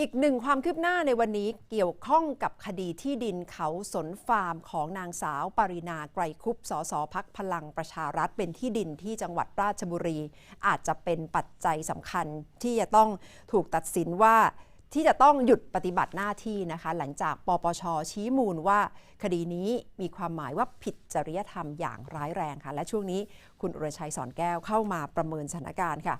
อีกหนึ่งความคืบหน้าในวันนี้เกี่ยวข้องกับคดีที่ดินเขาสนฟาร์มของนางสาวปรินาไกรคุปสสพักพลังประชารัฐเป็นที่ดินที่จังหวัดราชบุรี อาจจะเป็นปัจจัยสำคัญที่จะต้องถูกตัดสินว่าที่จะต้องหยุดปฏิบัติหน้าที่นะคะ หลังจากปปชชี้มูลว่า คดีนี้มีความหมายว่าผิดจริยธรรมอย่างร้ายแรงค่ะ และช่วงนี้คุณอุรชัยสอนแก้วเข้ามาประเมินสถานการณ์ค่ะ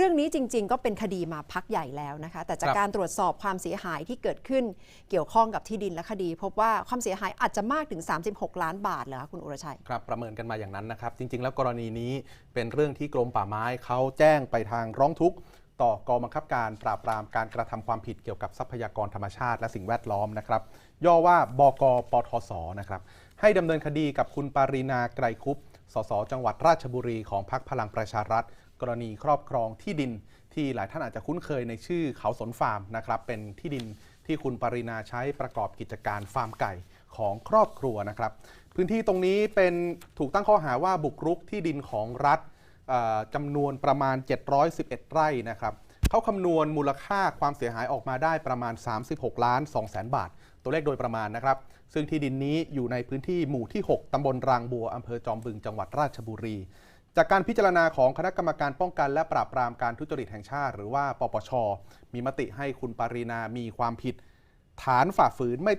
เรื่องนี้จริง ๆ ก็เป็นคดีมาพักใหญ่แล้วนะคะ แต่จากครับการตรวจสอบความเสียหายที่เกิดขึ้นเกี่ยวข้องกับที่ดินและคดี พบว่าความเสียหายอาจจะมากถึง 36 ล้านบาทเหรอคะคุณอุรชัยครับประเมินกันมาอย่างนั้นนะครับ จริง ๆ แล้วกรณีนี้เป็นเรื่องที่กรมป่าไม้เขาแจ้งไปทางร้องทุกข์ต่อกองบังคับการปราบปรามการกระทำความผิดเกี่ยวกับทรัพยากรธรรมชาติ และสิ่งแวดล้อมนะครับ ย่อว่าบกปทศนะครับ ให้ดำเนินคดีกับคุณปารีนาไกรคุปสสจังหวัดราชบุรีของพรรคพลังประชารัฐ กรณีครอบครองที่ดินที่หลายท่านอาจจะคุ้นเคยในชื่อเขาสนฟาร์มนะครับเป็นที่ดินที่คุณปรีนาใช้ประกอบกิจการฟาร์มไก่ของครอบครัวนะครับ พื้นที่ตรงนี้เป็นถูกตั้งข้อหาว่าบุกรุกที่ดินของรัฐจำนวนประมาณ 711 ไร่นะครับเขาคำนวณมูลค่าความเสียหายออกมาได้ประมาณ 36 ล้าน2แสนบาท ตัวเลขโดยประมาณนะครับ ซึ่งที่ดินนี้อยู่ในพื้นที่หมู่ที่ 6 ตำบลรางบัวอำเภอจอมบึงจังหวัดราชบุรี จากการพิจารณาของคณะกรรมการป้องกันและปราบปรามการทุจริตแห่งชาติ หรือว่าปปช มีมติให้คุณปารีนามีความผิด ฐานฝ่าฝืนไม่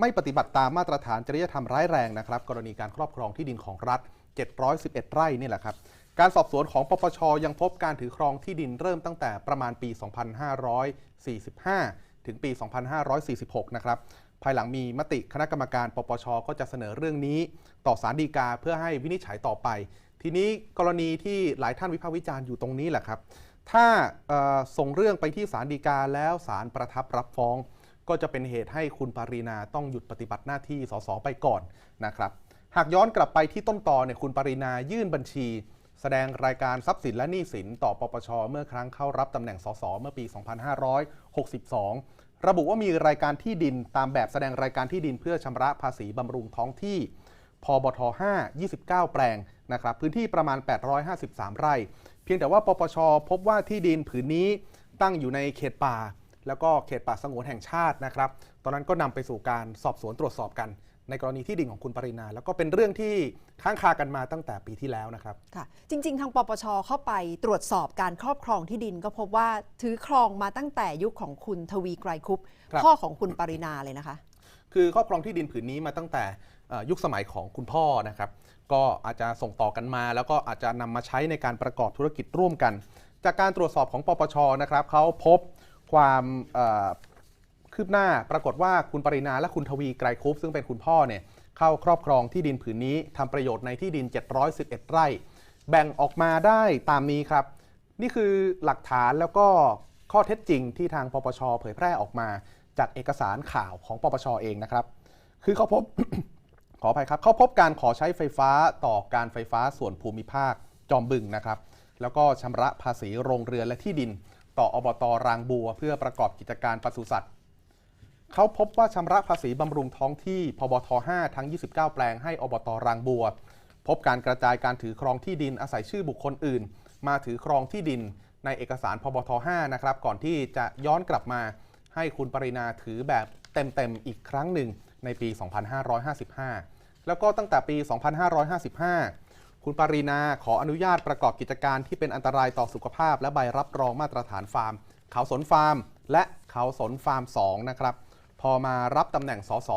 ไม่ปฏิบัติตามมาตรฐานจริยธรรมร้ายแรงนะครับ กรณีการครอบครองที่ดินของรัฐ 711 ไร่นี่แหละครับ การสอบสวนของปปช ยังพบการถือครองที่ดินเริ่มตั้งแต่ประมาณปี 2545 ถึงปี 2546 นะครับภายหลังมีมติคณะกรรมการ ปปช ก็จะเสนอเรื่องนี้ ต่อสารดีกาเพื่อให้วินิจฉัยต่อไป ทีนี้กรณีที่หลายท่านวิพากษ์วิจารณ์อยู่ตรงนี้แหละครับ ถ้าส่งเรื่องไปที่ศาลฎีกาแล้วศาลประทับรับฟ้อง ก็จะเป็นเหตุให้คุณปารีนาต้องหยุดปฏิบัติหน้าที่สสไปก่อนนะครับ หากย้อนกลับไปที่ต้นตอเนี่ยคุณปารีนายื่นบัญชี แสดงรายการทรัพย์สินและหนี้สินต่อปปชเมื่อครั้งเข้ารับตำแหน่งสสเมื่อปี 2562 ระบุว่ามีรายการที่ดินตามแบบแสดงรายการที่ดินเพื่อชำระภาษีบำรุงท้องที่ พบท5 29 แปลงนะครับพื้นที่ประมาณ 853 ไร่ เพียงแต่ว่าปปชพบว่าที่ดินผืนนี้ตั้งอยู่ในเขตป่า แล้วก็เขตป่าสงวนแห่งชาตินะครับ ตอนนั้นก็นำไปสู่การสอบสวนตรวจสอบกัน ในกรณีที่ดินของคุณปรินา แล้วก็เป็นเรื่องที่ค้างคากันมาตั้งแต่ปีที่แล้วนะครับค่ะจริง ๆ ทางปปชเข้าไปตรวจสอบการครอบครองที่ดิน ก็พบว่าถือครองมาตั้งแต่ยุคของคุณทวีไกรคุปครับพ่อของคุณปรินาเลยนะคะ คือครอบครองที่ดินผืนนี้มาตั้งแต่ยุคสมัยของคุณพ่อนะครับ ก็อาจจะส่งต่อกันมา แล้วก็อาจจะนำมาใช้ในการประกอบธุรกิจร่วมกัน จากการตรวจสอบของปปชนะครับเขาพบความคืบหน้าปรากฏว่าคุณปรินาและคุณทวีไกรคุปซึ่งเป็นคุณพ่อเนี่ยเข้าครอบครองที่ดินผืนนี้ทำประโยชน์ในที่ดิน 711 ไร่ แบ่งออกมาได้ตามนี้ครับ นี่คือหลักฐานแล้วก็ข้อเท็จจริงที่ทางปปชเผยแพร่ออกมา จากเอกสารข่าวของปปชเองนะครับ คือเขาพบ ขออภัยครับ เขาพบการขอใช้ไฟฟ้าต่อการไฟฟ้าส่วนภูมิภาคจอมบึงนะครับ แล้วก็ชำระภาษีโรงเรือนและที่ดิน ต่ออบตรางบัว เพื่อประกอบกิจการปศุสัตว์เขาพบว่าชำระภาษีบำรุงท้องที่พบท5ทั้ง 29 แปลงให้อบตรางบัว พบการกระจายการถือครองที่ดินอาศัยชื่อบุคคลอื่น มาถือครองที่ดินในเอกสารพบท5นะครับ ก่อนที่จะย้อนกลับมา ให้คุณปรินาถือแบบเต็มๆ อีกครั้งหนึ่งในปี 2555 แล้วก็ตั้งแต่ปี 2555 คุณปรินาขออนุญาตประกอบกิจการที่เป็นอันตรายต่อสุขภาพ และใบรับรองมาตรฐานฟาร์ม เขาสนฟาร์ม และเขาสนฟาร์ม 2 นะครับ พอมารับตำแหน่งสส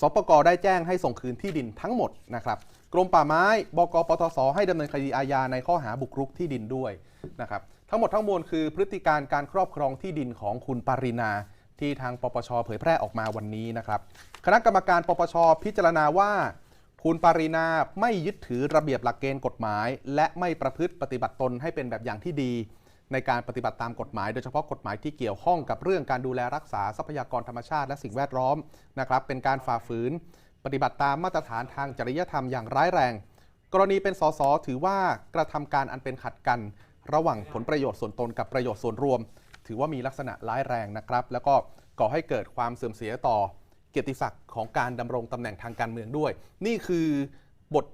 สปกได้แจ้งให้ส่งคืนที่ดินทั้งหมดนะครับกรมป่าไม้ บกปทศให้ดำเนินคดีอาญาในข้อหาบุกรุกที่ดินด้วยนะครับ ทั้งหมดทั้งมวลคือพฤติการการครอบครองที่ดินของคุณปรินาที่ทางปปชเผยแพร่ออกมาวันนี้นะครับ คณะกรรมการปปชพิจารณาว่า คุณปรินาไม่ยึดถือระเบียบหลักเกณฑ์กฎหมาย และไม่ประพฤติปฏิบัติตนให้เป็นแบบอย่างที่ดี ในการปฏิบัติตามกฎหมาย โดยเฉพาะกฎหมายที่เกี่ยวข้องกับเรื่องการดูแลรักษาทรัพยากรธรรมชาติและสิ่งแวดล้อมนะครับ เป็นการฝ่าฝืน ปฏิบัติตามมาตรฐานทางจริยธรรมอย่างร้ายแรง กรณีเป็นสสถือว่ากระทำการอันเป็นขัดกัน ระหว่างผลประโยชน์ส่วนตนกับประโยชน์ส่วนรวม ถือว่ามีลักษณะร้ายแรงนะครับ แล้วก็ก่อให้เกิดความเสื่อมเสียต่อเกียรติศักดิ์ของการดำรงตำแหน่งทางการเมืองด้วย นี่คือบท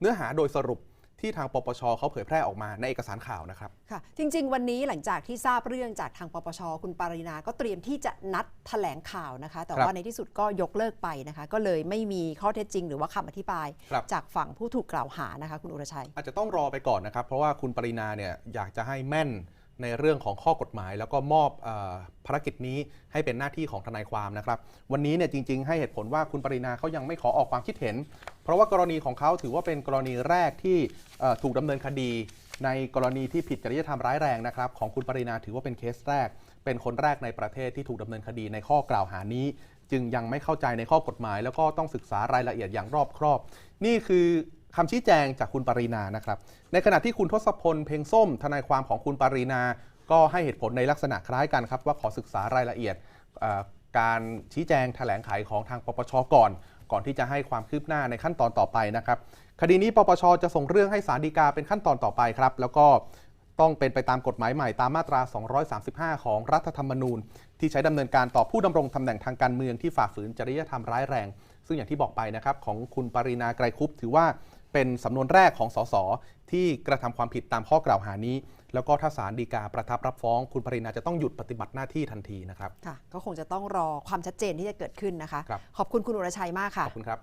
เนื้อหาโดยสรุป ที่ที่ทางปปชเขาเผยแพร่ออกมาในเอกสารข่าวนะครับค่ะ จริง ๆ วันนี้หลังจากที่ทราบเรื่องจากทางปปชคุณปารินาก็เตรียมที่จะนัดแถลงข่าวนะคะ แต่ครับว่าในที่สุดก็ยกเลิกไปนะคะ ก็เลยไม่มีข้อเท็จจริง หรือว่าคำอธิบายครับจากฝั่งผู้ถูกกล่าวหานะคะ คุณอุรชัย อาจจะต้องรอไปก่อนนะครับ เพราะว่าคุณปรินาเนี่ยอยากจะให้แม่น ในเรื่องของข้อกฎหมาย แล้วก็มอบอภารกิจนี้ให้เป็นหน้าที่ของทนายความนะครับ วันนี้เนี่ยจริง ๆ ให้เหตุผลว่าคุณปรินาเขายังไม่ขอออกความคิดเห็น เพราะว่ากรณีของเขาถือว่าเป็นกรณีแรกที่ถูกดำเนินคดี ในกรณีที่ผิดจริยธรรมร้ายแรงนะครับของคุณปรินาถือว่าเป็นเคสแรก เป็นคนแรกในประเทศที่ถูกดำเนินคดีในข้อกล่าวหานี้ จึงยังไม่เข้าใจในข้อกฎหมาย แล้วก็ต้องศึกษารายละเอียดอย่างรอบครอบ นี่คือ คำชี้แจงจากคุณปรินานะครับ ในขณะที่คุณทศพลเพ็งส้มทนายความของคุณปรินา ก็ให้เหตุผลในลักษณะคล้ายกันครับ ว่าขอศึกษารายละเอียดการชี้แจงแถลงไขของทางปปชก่อน ก่อนที่จะให้ความคืบหน้าในขั้นตอนต่อไปนะครับ คดีนี้ปปชจะส่งเรื่องให้ศาลฎีกาเป็นขั้นตอนต่อไปครับ แล้วก็ต้องเป็นไปตามกฎหมายใหม่ตามมาตรา 235 ของรัฐธรรมนูญ ที่ใช้ดำเนินการต่อผู้ดำรงตำแหน่งทางการเมืองที่ฝ่าฝืนจริยธรรมร้ายแรง ซึ่งอย่างที่บอกไปนะครับของคุณปรินาไกรคุปถือว่า เป็นสำนวนแรกของสสที่กระทำความผิดตามข้อกล่าวหานี้ แล้วก็ถ้าศาลฎีกาประทับรับฟ้อง คุณปรินาจะต้องหยุดปฏิบัติหน้าที่ทันทีนะครับค่ะก็คงจะต้องรอความชัดเจนที่จะเกิดขึ้นนะคะครับขอบคุณคุณอุรชัยมากค่ะขอบคุณครับ